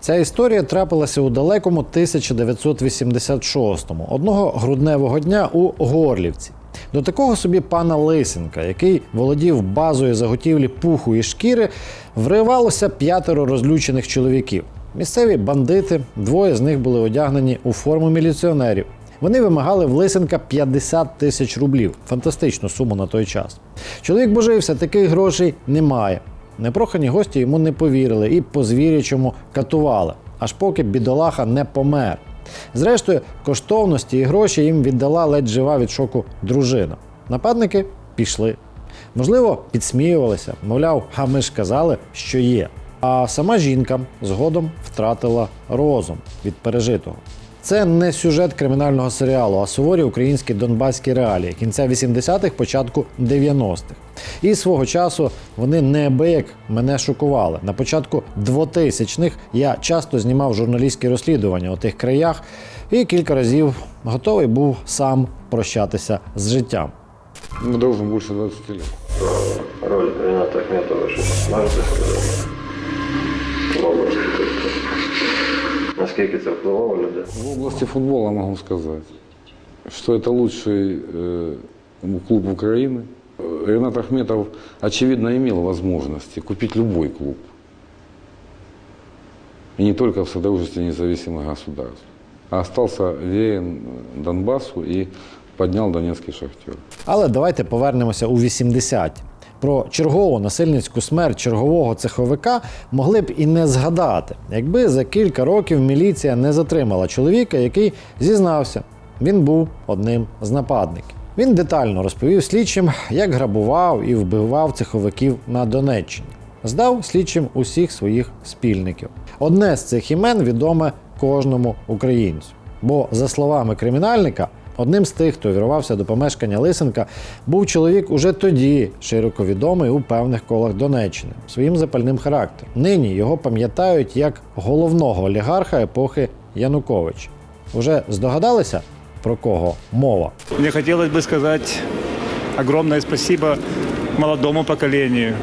Ця історія трапилася у далекому 1986-му, одного грудневого дня у Горлівці. До такого собі пана Лисенка, який володів базою заготівлі пуху і шкіри, вривалося п'ятеро розлючених чоловіків. Місцеві бандити, двоє з них були одягнені у форму міліціонерів. Вони вимагали в Лисенка 50 тисяч рублів. Фантастичну суму на той час. Чоловік божився, таких грошей немає. Непрохані гості йому не повірили і по звірячому катували, аж поки бідолаха не помер. Зрештою, коштовності і гроші їм віддала ледь жива від шоку дружина. Нападники пішли. Можливо, підсміювалися, мовляв, а ми ж казали, що є. А сама жінка згодом втратила розум від пережитого. Це не сюжет кримінального серіалу, а суворі українські донбаські реалії кінця 80-х, початку 90-х. І свого часу вони неабияк мене шокували. На початку 2000-х я часто знімав журналістські розслідування у тих краях і кілька разів готовий був сам прощатися з життям. Мы дружим больше 20 лет. Роль Рената Ахметова, можете сказати? В області тобто Наскільки це впливало на людей? В области футбола могу сказать, что это лучший э, клуб Украины. Э, Ренат Ахметов, очевидно, имел возможности купить любой клуб. И не только в Содружестве независимых государств. А остался верен Донбассу и поднял Донецкий шахтер. Але давайте повернемося у 80-ті. Про чергову насильницьку смерть чергового цеховика могли б і не згадати, якби за кілька років міліція не затримала чоловіка, який зізнався, він був одним з нападників. Він детально розповів слідчим, як грабував і вбивав цеховиків на Донеччині. Здав слідчим усіх своїх спільників. Одне з цих імен відоме кожному українцю. Бо, за словами кримінальника, одним з тих, хто вірвався до помешкання Лисенка, був чоловік уже тоді широко відомий у певних колах Донеччини своїм запальним характером. Нині його пам'ятають як головного олігарха епохи Януковича. Уже здогадалися, про кого мова? Мне хотелось бы сказать огромное спасибо молодому поколению.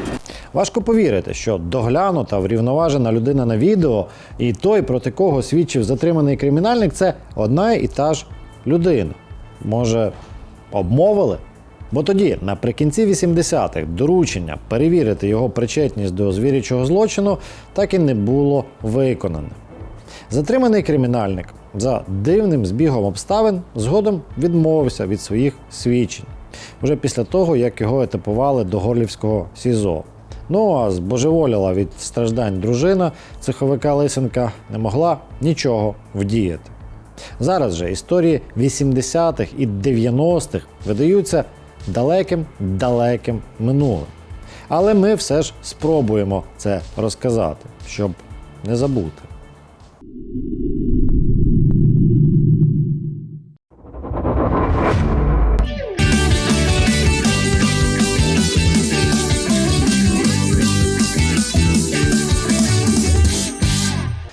Важко повірити, що доглянута, врівноважена людина на відео і той, проти кого свідчив затриманий кримінальник, це одна і та ж людина. Може, обмовили? Бо тоді, наприкінці 80-х, доручення перевірити його причетність до звірячого злочину так і не було виконане. Затриманий кримінальник за дивним збігом обставин згодом відмовився від своїх свідчень вже після того, як його етапували до Горлівського СІЗО. Ну а збожеволіла від страждань дружина цеховика Лисенка не могла нічого вдіяти. Зараз же історії 80-х і 90-х видаються далеким далеким минулим. Але ми все ж спробуємо це розказати, щоб не забути.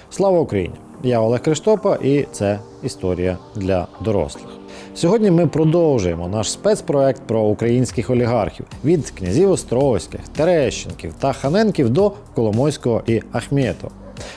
Слава Україні! Я Олег Криштопа, і це історія для дорослих. Сьогодні ми продовжуємо наш спецпроект про українських олігархів від князів Острозьких, Терещенків та Ханенків до Коломойського і Ахметова.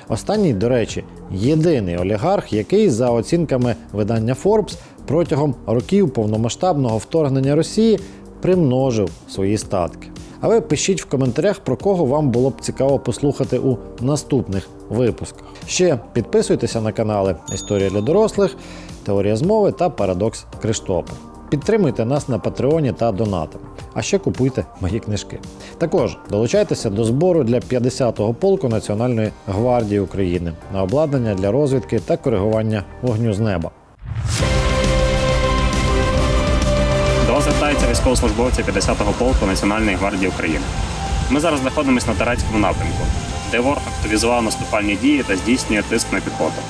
Останній, до речі, єдиний олігарх, який, за оцінками видання Forbes, протягом років повномасштабного вторгнення Росії примножив свої статки. А ви пишіть в коментарях, про кого вам було б цікаво послухати у наступних випусках. Ще підписуйтеся на канали Історія для дорослих, Теорія змови та Парадокс Криштопа. Підтримуйте нас на Патреоні та донатами. А ще купуйте мої книжки. Також долучайтеся до збору для 50-го полку Національної гвардії України на обладнання для розвідки та коригування вогню з неба. Звертаються військовослужбовці 50-го полку Національної гвардії України. Ми зараз знаходимося на Тарецькому напрямку, де ворог активізував наступальні дії та здійснює тиск на піхоту.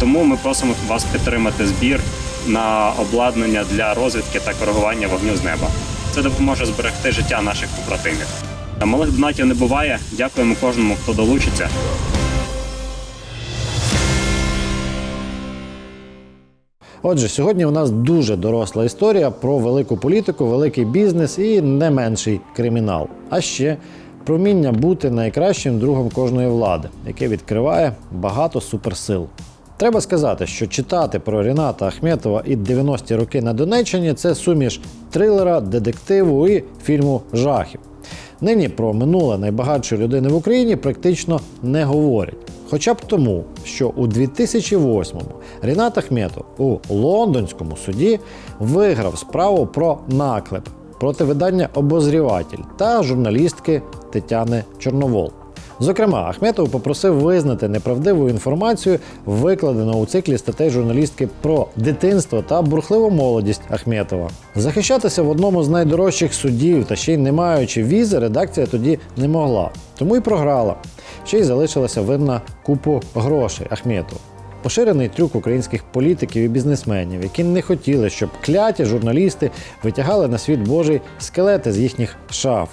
Тому ми просимо вас підтримати збір на обладнання для розвідки та коригування вогню з неба. Це допоможе зберегти життя наших побратимів. Малих донатів не буває. Дякуємо кожному, хто долучиться. Отже, сьогодні у нас дуже доросла історія про велику політику, великий бізнес і не менший кримінал. А ще про вміння бути найкращим другом кожної влади, яке відкриває багато суперсил. Треба сказати, що читати про Ріната Ахметова і 90-ті роки на Донеччині це суміш трилера, детективу і фільму жахів. Нині про минуле найбагатшої людини в Україні практично не говорять. Хоча б тому, що у 2008-му Рінат Ахметов у лондонському суді виграв справу про наклеп проти видання Обозріватель та журналістки Тетяни Чорновол. Зокрема, Ахметов попросив визнати неправдиву інформацію, викладену у циклі статей журналістки про дитинство та бурхливу молодість Ахметова. Захищатися в одному з найдорожчих судів та ще й не маючи візи, редакція тоді не могла, тому й програла. Ще й залишилася винна купу грошей Ахметову. Поширений трюк українських політиків і бізнесменів, які не хотіли, щоб кляті журналісти витягали на світ Божий скелети з їхніх шаф.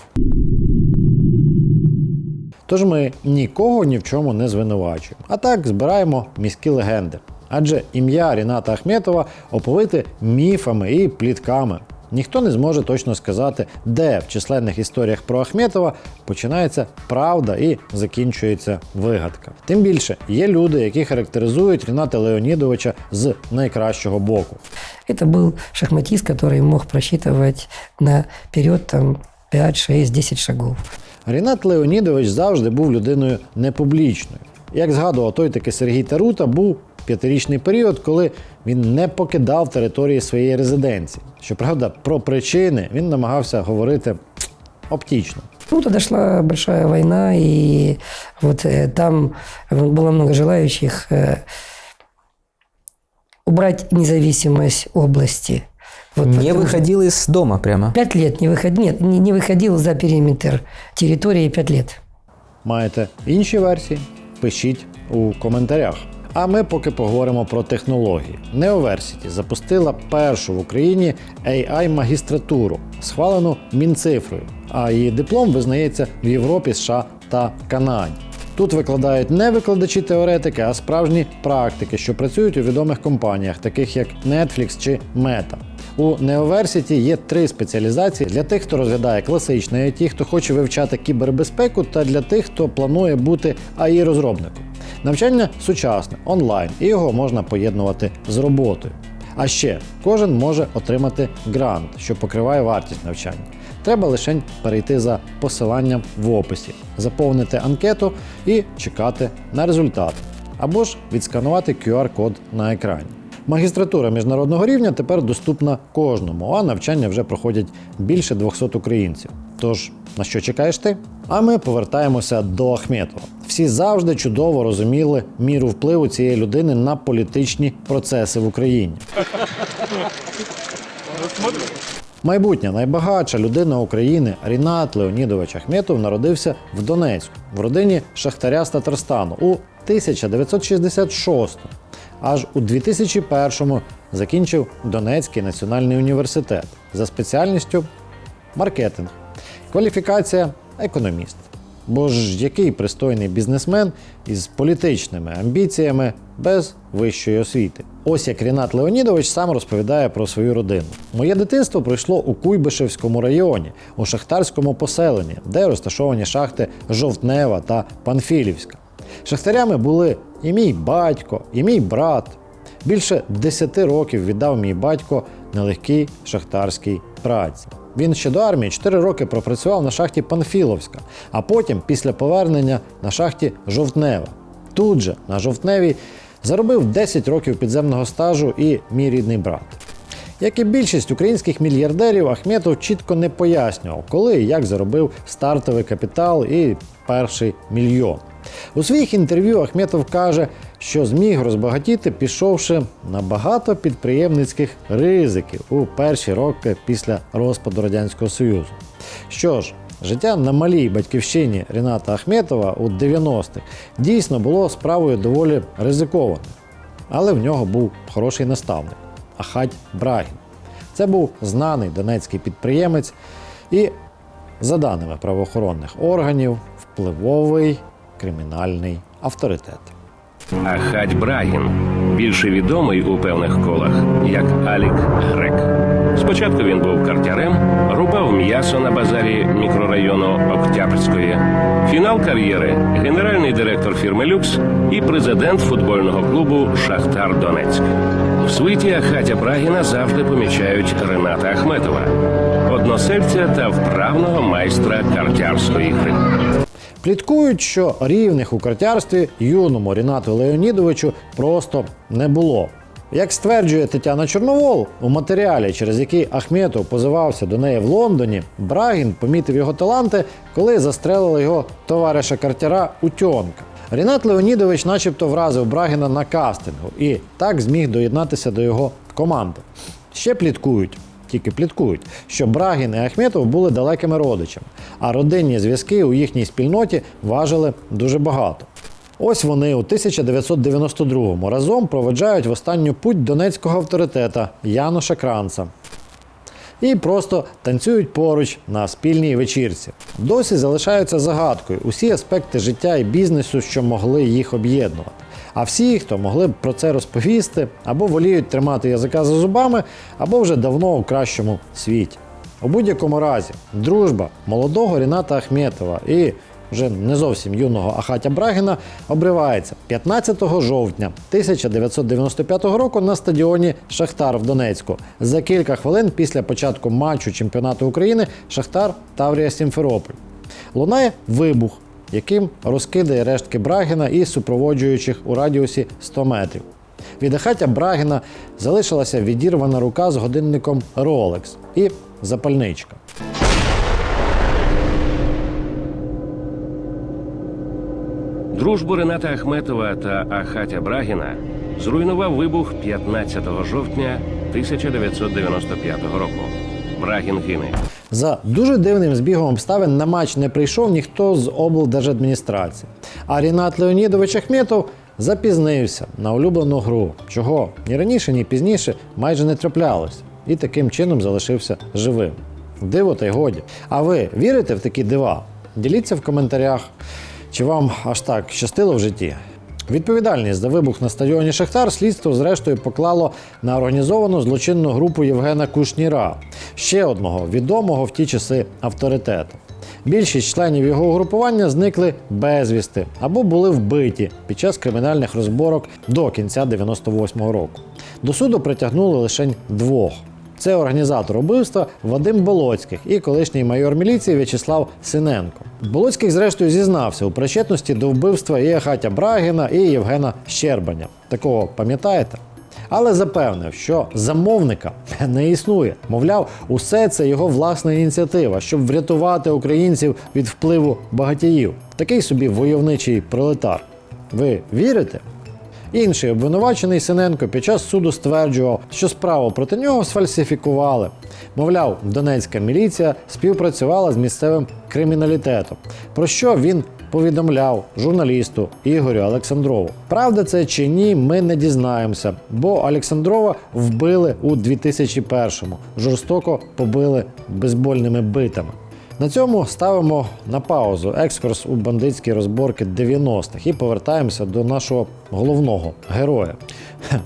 Тож ми нікого ні в чому не звинувачуємо, а так збираємо міські легенди. Адже ім'я Ріната Ахметова оповите міфами і плітками. Ніхто не зможе точно сказати, де в численних історіях про Ахметова починається правда і закінчується вигадка. Тим більше є люди, які характеризують Ріната Леонідовича з найкращого боку. Это был шахматист, который мог просчитывать наперед там 5, 6, 10 шагов. Рінат Леонідович завжди був людиною непублічною. Як згадував той таки Сергій Тарута, був п'ятирічний період, коли він не покидав території своєї резиденції. Щоправда, про причини він намагався говорити оптічно. Ну, тогда шла большая война, и вот э, там было много желающих э, убрать независимость области. Вот не потому что выходил из дома прямо. Пять лет не выходил, нет, не, не выходил за периметр территории пять лет. Маєте інші версії? Пишіть у коментарях. А ми поки поговоримо про технології. Неоверсіті запустила першу в Україні AI-магістратуру, схвалену Мінцифрою, а її диплом визнається в Європі, США та Канаді. Тут викладають не викладачі-теоретики, а справжні практики, що працюють у відомих компаніях, таких як Netflix чи Meta. У Неоверсіті є три спеціалізації для тих, хто розглядає класичне IT, хто хоче вивчати кібербезпеку, та для тих, хто планує бути AI-розробником. Навчання сучасне, онлайн, і його можна поєднувати з роботою. А ще кожен може отримати грант, що покриває вартість навчання. Треба лише перейти за посиланням в описі, заповнити анкету і чекати на результат, або ж відсканувати QR-код на екрані. Магістратура міжнародного рівня тепер доступна кожному, а навчання вже проходять більше 200 українців. Тож на що чекаєш ти? А ми повертаємося до Ахметова. Всі завжди чудово розуміли міру впливу цієї людини на політичні процеси в Україні. Майбутня найбагатша людина України Рінат Леонідович Ахметов народився в Донецьку в родині шахтаря з Татарстану у 1966 Аж у 2001-му закінчив Донецький національний університет за спеціальністю маркетинг. Кваліфікація економіст. Бо ж який пристойний бізнесмен із політичними амбіціями без вищої освіти? Ось як Рінат Леонідович сам розповідає про свою родину. Моє дитинство пройшло у Куйбишевському районі, у шахтарському поселенні, де розташовані шахти Жовтнева та Панфілівська. Шахтарями були і мій батько, і мій брат. Більше 10 років віддав мій батько нелегкій шахтарській праці. Він ще до армії 4 роки пропрацював на шахті Панфіловська, а потім, після повернення, на шахті Жовтнева. Тут же, на Жовтневій, заробив 10 років підземного стажу і мій рідний брат. Як і більшість українських мільярдерів, Ахметов чітко не пояснював, коли і як заробив стартовий капітал і перший мільйон. У своїх інтерв'ю Ахметов каже, що зміг розбагатіти, пішовши на багато підприємницьких ризиків у перші роки після розпаду Радянського Союзу. Що ж, життя на малій батьківщині Ріната Ахметова у 90-х дійсно було справою доволі ризикованою. Але в нього був хороший наставник Ахадь Брагін. Це був знаний донецький підприємець і, за даними правоохоронних органів, впливовий кримінальний авторитет. Ахадь Брагін, більше відомий у певних колах як Алік Грек. Спочатку він був картярем, рубав м'ясо на базарі мікрорайону Октябрської. Фінал кар'єри генеральний директор фірми Люкс і президент футбольного клубу Шахтар Донецьк. В свиті Ахатя Брагіна завжди помічають Рената Ахметова, односельця та вправного майстра картярської гри. Пліткують, що рівних у картярстві юному Рінату Леонідовичу просто не було. Як стверджує Тетяна Чорновол, у матеріалі, через який Ахметов позивався до неї в Лондоні, Брагін помітив його таланти, коли застрелили його товариша картяра Утьонка. Рінат Леонідович, начебто, вразив Брагіна на кастингу і так зміг доєднатися до його команди. Ще пліткують, тільки пліткують, що Брагін і Ахметов були далекими родичами, а родинні зв'язки у їхній спільноті важили дуже багато. Ось вони у 1992-му разом проведжають в останню путь донецького авторитета Януша Кранца. І просто танцюють поруч на спільній вечірці. Досі залишаються загадкою усі аспекти життя і бізнесу, що могли їх об'єднувати. А всі, хто могли б про це розповісти, або воліють тримати язика за зубами, або вже давно у кращому світі. У будь-якому разі, дружба молодого Ріната Ахметова і вже не зовсім юного Ахатя Брагіна обривається 15 жовтня 1995 року на стадіоні Шахтар в Донецьку за кілька хвилин після початку матчу чемпіонату України Шахтар Таврія Сімферополь. Лунає вибух, яким розкидає рештки Брагіна і супроводжуючих у радіусі 100 метрів. Від Ахатя Брагіна залишилася відірвана рука з годинником Rolex і запальничка. Дружбу Рената Ахметова та Ахатя Брагіна зруйнував вибух 15 жовтня 1995 року. Брагін гине. За дуже дивним збігом обставин на матч не прийшов ніхто з облдержадміністрації. А Рінат Леонідович Ахметов запізнився на улюблену гру, чого ні раніше, ні пізніше майже не траплялося, і таким чином залишився живим. Диво та й годі. А ви вірите в такі дива? Діліться в коментарях, чи вам аж так щастило в житті. Відповідальність за вибух на стадіоні Шахтар слідство зрештою поклало на організовану злочинну групу Євгена Кушніра, ще одного відомого в ті часи авторитету. Більшість членів його угрупування зникли безвісти або були вбиті під час кримінальних розборок до кінця 98-го року. До суду притягнули лише двох. Це організатор убивства Вадим Болоцьких і колишній майор міліції В'ячеслав Синенко. Болоцьких, зрештою, зізнався у причетності до вбивства і Ахатя Брагіна, і Євгена Щербаня. Такого пам'ятаєте? Але запевнив, що замовника не існує. Мовляв, усе це його власна ініціатива, щоб врятувати українців від впливу багатіїв. Такий собі войовничий пролетар. Ви вірите? Інший обвинувачений Синенко під час суду стверджував, що справу проти нього сфальсифікували. Мовляв, донецька міліція співпрацювала з місцевим криміналітетом, про що він повідомляв журналісту Ігорю Олександрову. Правда це чи ні, ми не дізнаємося, бо Олександрова вбили у 2001-му, жорстоко побили бейсбольними битами. На цьому ставимо на паузу екскурс у бандитські розборки 90-х і повертаємося до нашого головного героя.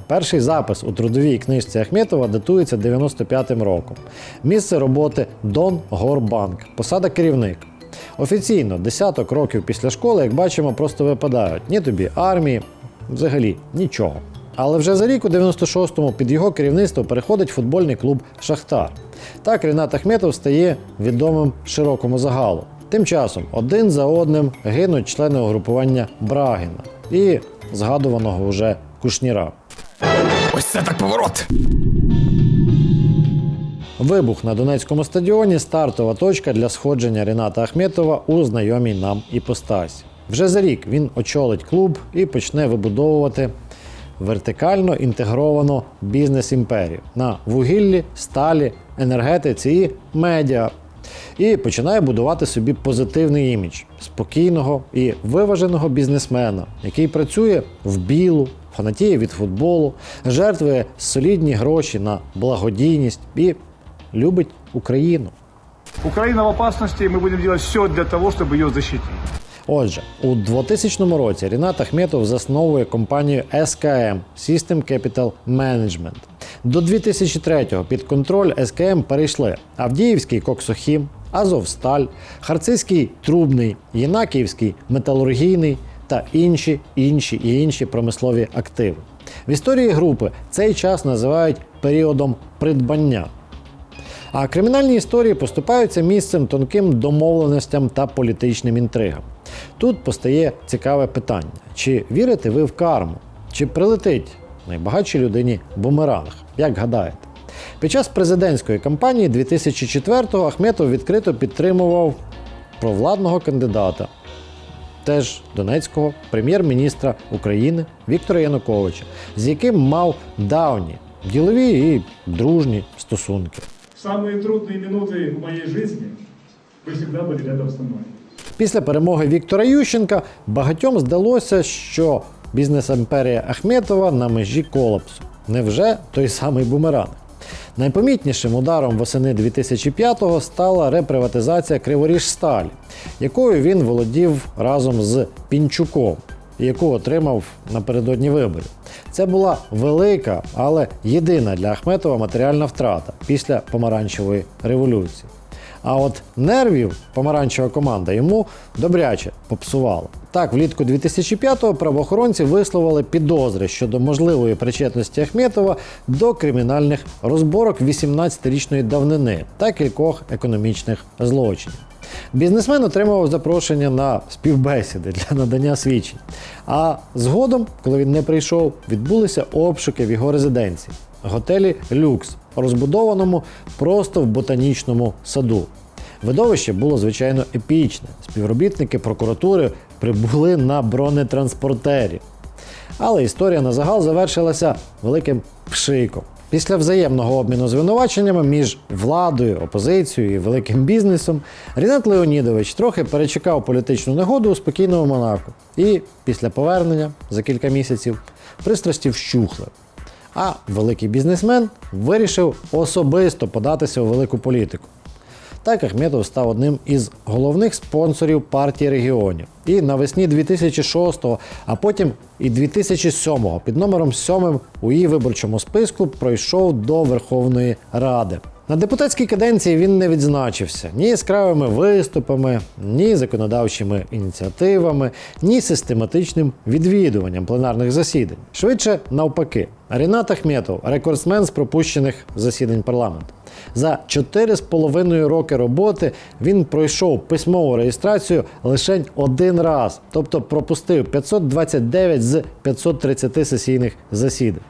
Перший запис у трудовій книжці Ахметова датується 95-м роком. Місце роботи Дон Горбанк, посада керівник. Офіційно десяток років після школи, як бачимо, просто випадають. Ні тобі армії, взагалі нічого. Але вже за рік у 96-му під його керівництво переходить футбольний клуб Шахтар. Так Рінат Ахметов стає відомим широкому загалу. Тим часом один за одним гинуть члени угрупування Брагіна і згадуваного уже Кушніра. Ось це так поворот. Вибух на Донецькому стадіоні стартова точка для сходження Ріната Ахметова у знайомій нам іпостасі. Вже за рік він очолить клуб і почне вибудовувати вертикально інтегровану бізнес-імперію на вугіллі, сталі, енергетиці і медіа. І починає будувати собі позитивний імідж спокійного і виваженого бізнесмена, який працює в білу, фанатіє від футболу, жертвує солідні гроші на благодійність і любить Україну. Украина в опасности, и мы будем делать все для того, чтобы ее защитить. Отже, у 2000 році Рінат Ахметов засновує компанію SKM System Capital Management. До 2003-го під контроль SKM перейшли Авдіївський Коксохім, Азовсталь, Харцизький Трубний, Єнакіївський металургійний та інші, інші і інші промислові активи. В історії групи цей час називають періодом придбання. А кримінальні історії поступаються місцем тонким домовленостям та політичним інтригам. Тут постає цікаве питання: чи вірите ви в карму? Чи прилетить найбагатшій людині бумеранг? Як гадаєте? Під час президентської кампанії 2004-го Ахметов відкрито підтримував провладного кандидата, теж донецького прем'єр-міністра України Віктора Януковича, з яким мав давні ділові і дружні стосунки. В самые трудные минуты в моей жизни вы всегда были рядом со мной. Після перемоги Віктора Ющенка багатьом здалося, що бізнес-імперія Ахметова на межі колапсу. Невже той самий бумеранг? Найпомітнішим ударом восени 2005-го стала реприватизація Криворіжсталі, якою він володів разом з Пінчуком, яку отримав напередодні виборів. Це була велика, але єдина для Ахметова матеріальна втрата після помаранчевої революції. А от нервів помаранчева команда йому добряче попсувала. Так, влітку 2005-го правоохоронці висловили підозри щодо можливої причетності Ахметова до кримінальних розборок 18-річної давнини та кількох економічних злочинів. Бізнесмен отримував запрошення на співбесіди для надання свідчень. А згодом, коли він не прийшов, відбулися обшуки в його резиденції готелі Люкс, розбудованому просто в ботанічному саду. Видовище було звичайно епічне. Співробітники прокуратури прибули на бронетранспортері. Але історія на загал завершилася великим пшиком. Після взаємного обміну звинуваченнями між владою, опозицією і великим бізнесом Рінат Леонідович трохи перечекав політичну негоду у спокійному Монако. І після повернення за кілька місяців пристрасті вщухли. А великий бізнесмен вирішив особисто податися у велику політику. Так Ахметов став одним із головних спонсорів партії регіонів. І навесні 2006-го, а потім і 2007-го під номером 7 у її виборчому списку пройшов до Верховної Ради. На депутатській каденції він не відзначився ні яскравими виступами, ні законодавчими ініціативами, ні систематичним відвідуванням пленарних засідань. Швидше навпаки, Рінат Ахметов рекордсмен з пропущених засідань парламенту. За 4,5 роки роботи він пройшов письмову реєстрацію лише один раз, тобто пропустив 529 з 530 сесійних засідань.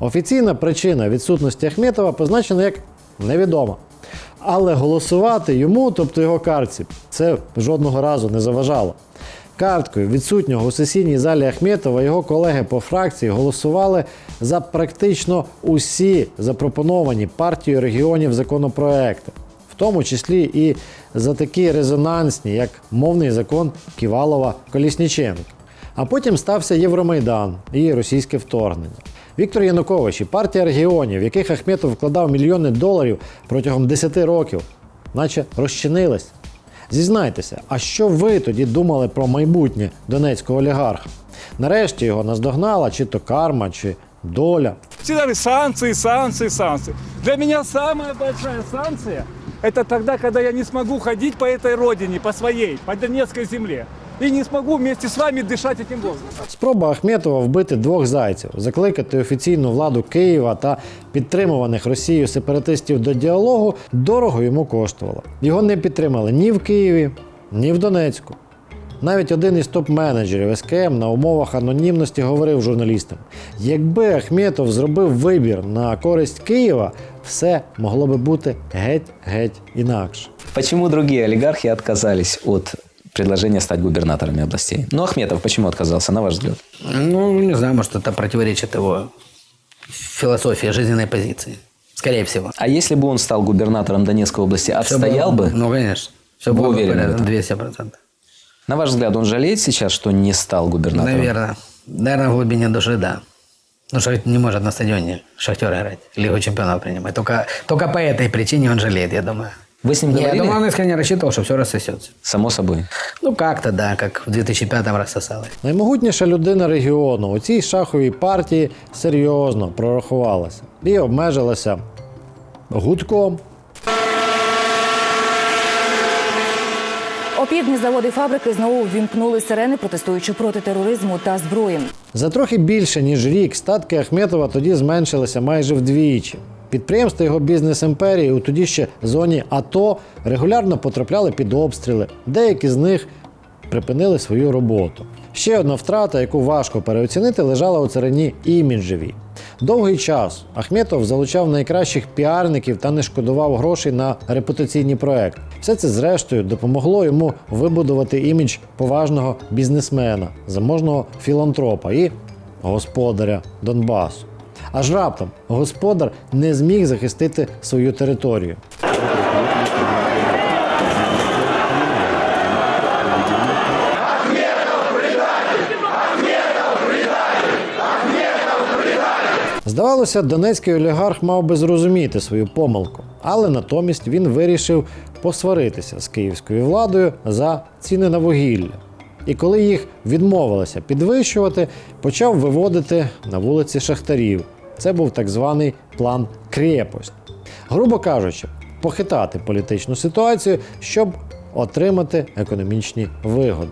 Офіційна причина відсутності Ахметова позначена як невідома. Але голосувати йому, тобто його картці, це жодного разу не заважало. Карткою відсутнього у сесійній залі Ахметова його колеги по фракції голосували за практично усі запропоновані партією регіонів законопроекти, в тому числі і за такі резонансні, як мовний закон Ківалова Колісніченка. А потім стався Євромайдан і російське вторгнення. Віктор Янукович і партія регіонів, в яких Ахметов вкладав мільйони доларів протягом 10 років, наче розчинились. Зізнайтеся, а що ви тоді думали про майбутнє донецького олігарха? Нарешті його наздогнала чи то карма, чи доля. Все говорят, санкции, санкции, санкции. Для меня самая большая санкция – это тогда, когда я не смогу ходить по этой родине, по своей, по Донецкой земле. И не смогу вместе с вами дышать этим воздухом. Спроба Ахметова вбити двох зайців, закликати офіційну владу Києва та підтримуваних Росією сепаратистів до діалогу дорого йому коштувала. Його не підтримали ні в Києві, ні в Донецьку. Навіть один із топ-менеджерів СКМ на умовах анонімності говорив журналістам: якби Ахметов зробив вибір на користь Києва, все могло би бути геть-геть інакше. Почему другие олигархи отказались от предложения стать губернаторами областей? Ну, Ахметов почему отказался, на ваш взгляд? Ну, не знаю, может, это противоречит его философии, жизненной позиции. Скорее всего. А если бы он стал губернатором Донецкой области, отстоял было- бы? Ну, конечно. Все Вы было бы уверены этом? 200%. На ваш взгляд, он жалеет сейчас, что не стал губернатором? Наверное. Наверное, в глубине души, да. Ну, что не может на стадионе Шахтер играть, Лигу чемпионов принимать. Только, только по этой причине он жалеет, я думаю. Вы с ним Я говорили? думаю, он искренне рассчитывал, что все рассосется. Само собой. Ну, как-то, да, как в 2005-м рассосалось. Наймогутніша людина регіону у цій шаховій партії серйозно прорахувалася і обмежилася гудком. Опівдні заводи і фабрики знову ввімкнули сирени, протестуючи проти тероризму та зброї. За трохи більше ніж рік статки Ахметова тоді зменшилися майже вдвічі. Підприємства його бізнес-імперії у тоді ще зоні АТО регулярно потрапляли під обстріли. Деякі з них припинили свою роботу. Ще одна втрата, яку важко переоцінити, лежала у царині іміджевій. Довгий час Ахметов залучав найкращих піарників та не шкодував грошей на репутаційні проекти. Все це, зрештою, допомогло йому вибудувати імідж поважного бізнесмена, заможного філантропа і господаря Донбасу. Аж раптом господар не зміг захистити свою територію. Здавалося, донецький олігарх мав би зрозуміти свою помилку, але натомість він вирішив посваритися з київською владою за ціни на вугілля. І коли їх відмовилися підвищувати, почав виводити на вулиці шахтарів. Це був так званий план крепость. Грубо кажучи, похитати політичну ситуацію, щоб отримати економічні вигоди.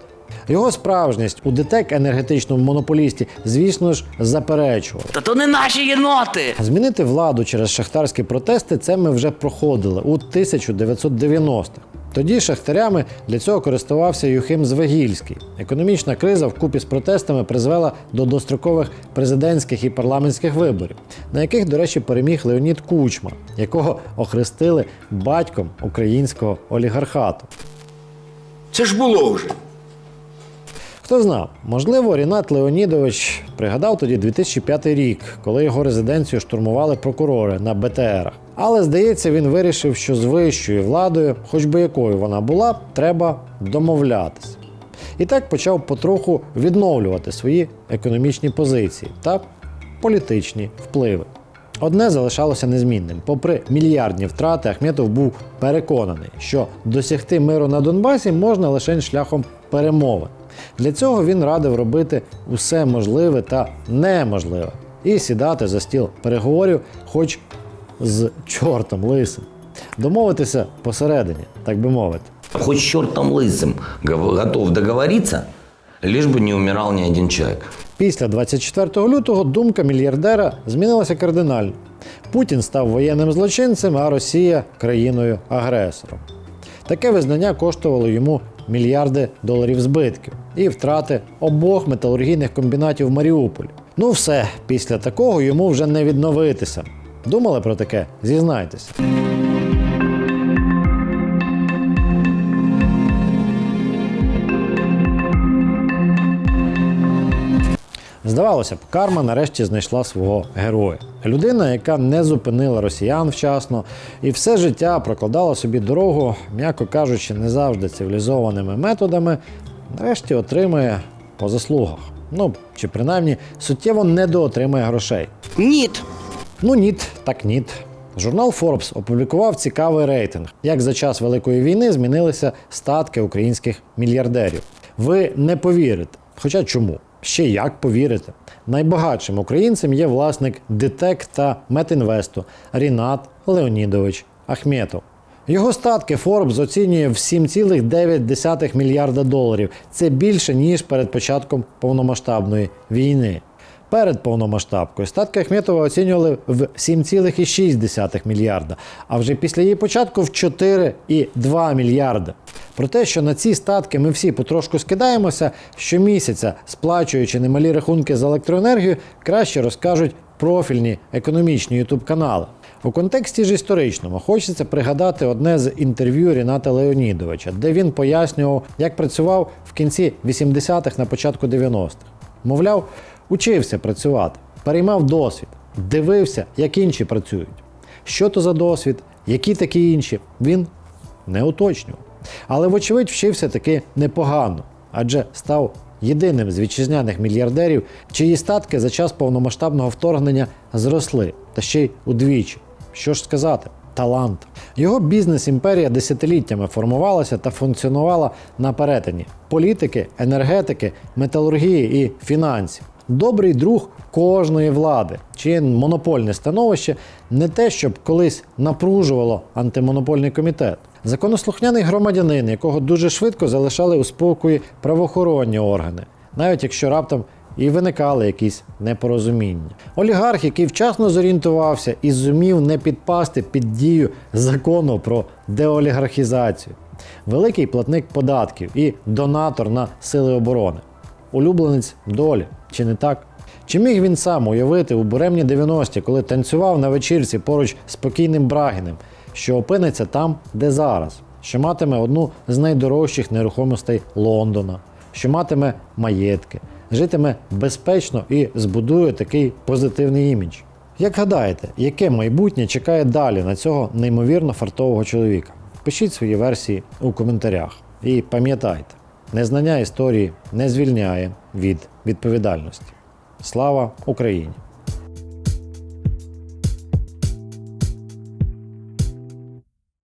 Його справжність у ДТЕК енергетичному монополісті, звісно ж, заперечував. Та то не наші єноти! Змінити владу через шахтарські протести це ми вже проходили у 1990-х. Тоді шахтарями для цього користувався Юхим Звегільський. Економічна криза вкупі з протестами призвела до дострокових президентських і парламентських виборів, на яких, до речі, переміг Леонід Кучма, якого охрестили батьком українського олігархату. Це ж було вже. Хто знав, можливо, Рінат Леонідович пригадав тоді 2005 рік, коли його резиденцію штурмували прокурори на БТРах. Але здається, він вирішив, що з вищою владою, хоч би якою вона була, треба домовлятися. І так почав потроху відновлювати свої економічні позиції та політичні впливи. Одне залишалося незмінним. Попри мільярдні втрати, Ахметов був переконаний, що досягти миру на Донбасі можна лише шляхом перемови. Для цього він радив робити усе можливе та неможливе і сідати за стіл переговорів, хоч з чортом лисим. Домовитися посередині, так би мовити. Хоть с чертом лысым гов- готов договориться, лишь бы не умирал ни один человек. Після 24 лютого думка мільярдера змінилася кардинально. Путін став воєнним злочинцем, а Росія країною агресором. Таке визнання коштувало йому мільярди доларів збитків і втрати обох металургійних комбінатів в Маріуполі. Ну все, після такого йому вже не відновитися. Думали про таке? Зізнайтеся. Здавалося б, карма нарешті знайшла свого героя. Людина, яка не зупинила росіян вчасно і все життя прокладала собі дорогу, м'яко кажучи, не завжди цивілізованими методами, нарешті отримає по заслугах. Ну чи принаймні суттєво недоотримає грошей. Нет. Ну ніт, так ніт. Журнал Forbes опублікував цікавий рейтинг, як за час Великої війни змінилися статки українських мільярдерів. Ви не повірите. Хоча чому? Ще як повірите? Найбагатшим українцем є власник ДТЕК та Метінвесту Рінат Леонідович Ахметов. Його статки Forbes оцінює в 7,9 мільярда доларів. Це більше ніж перед початком повномасштабної війни. Перед повномасштабкою статки Ахметова оцінювали в 7,6 мільярда, а вже після її початку в 4,2 мільярда. Про те, що на ці статки ми всі потрошку скидаємося, щомісяця сплачуючи немалі рахунки за електроенергію, краще розкажуть профільні економічні ютуб-канали. У контексті ж історичному хочеться пригадати одне з інтерв'ю Ріната Леонідовича, де він пояснював, як працював в кінці 80-х на початку 90-х. Мовляв, учився працювати, переймав досвід, дивився, як інші працюють. Що то за досвід, які такі інші, він не уточнював. Але, вочевидь, вчився таки непогано, адже став єдиним з вітчизняних мільярдерів, чиї статки за час повномасштабного вторгнення зросли, та ще й удвічі. Що ж сказати? талантом. Його бізнес-імперія десятиліттями формувалася та функціонувала на перетині політики, енергетики, металургії і фінансів. Добрий друг кожної влади, чиє монопольне становище не те, щоб колись напружувало антимонопольний комітет. Законослухняний громадянин, якого дуже швидко залишали у спокої правоохоронні органи, навіть якщо раптом і виникали якісь непорозуміння. Олігарх, який вчасно зорієнтувався і зумів не підпасти під дію закону про деолігархізацію, великий платник податків і донатор на сили оборони. Улюбленець долі, чи не так? Чи міг він сам уявити у буремні 90-ті, коли танцював на вечірці поруч з покійним Брагіним, що опиниться там, де зараз, що матиме одну з найдорожчих нерухомостей Лондона, що матиме маєтки, житиме безпечно і збудує такий позитивний імідж. Як гадаєте, яке майбутнє чекає далі на цього неймовірно фартового чоловіка? Пишіть свої версії у коментарях. І пам'ятайте, незнання історії не звільняє від відповідальності. Слава Україні!